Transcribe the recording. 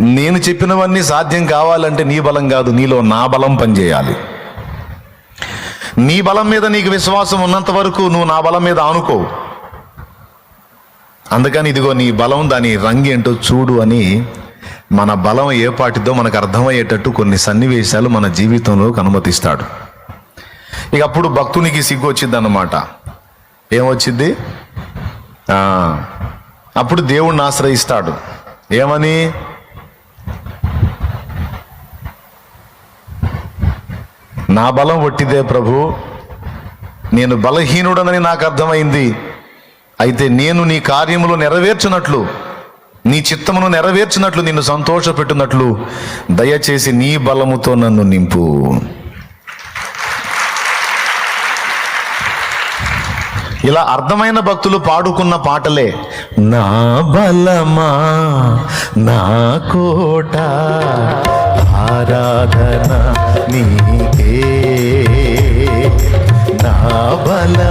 నేను చెప్పినవన్నీ సాధ్యం కావాలంటే నీ బలం కాదు నీలో నా బలం పనిచేయాలి. నీ బలం మీద నీకు విశ్వాసం ఉన్నంత వరకు నువ్వు నా బలం మీద ఆనుకో. అందుకని ఇదిగో నీ బలం దాని రంగు ఏంటో చూడు అని మన బలం ఏ పాటిదో మనకు అర్థమయ్యేటట్టు కొన్ని సన్నివేశాలు మన జీవితంలోకి అనుమతిస్తాడు. ఇక అప్పుడు భక్తునికి సిగ్గు వచ్చింది అన్నమాట ఏమొచ్చింది అప్పుడు దేవుణ్ణి ఆశ్రయిస్తాడు. ఏమని? నా బలం ఒట్టిదే ప్రభు. నేను బలహీనుడనని నాకు అర్థమైంది. అయితే నేను నీ కార్యములు నెరవేర్చినట్లు నీ చిత్తమును నెరవేర్చినట్లు నిన్ను సంతోషపెట్టినట్లు దయచేసి నీ బలముతో నన్ను నింపు. ఇలా అర్థమైన భక్తులు పాడుకున్న పాటలే నా బలమా నా కోట సాధన నీకే.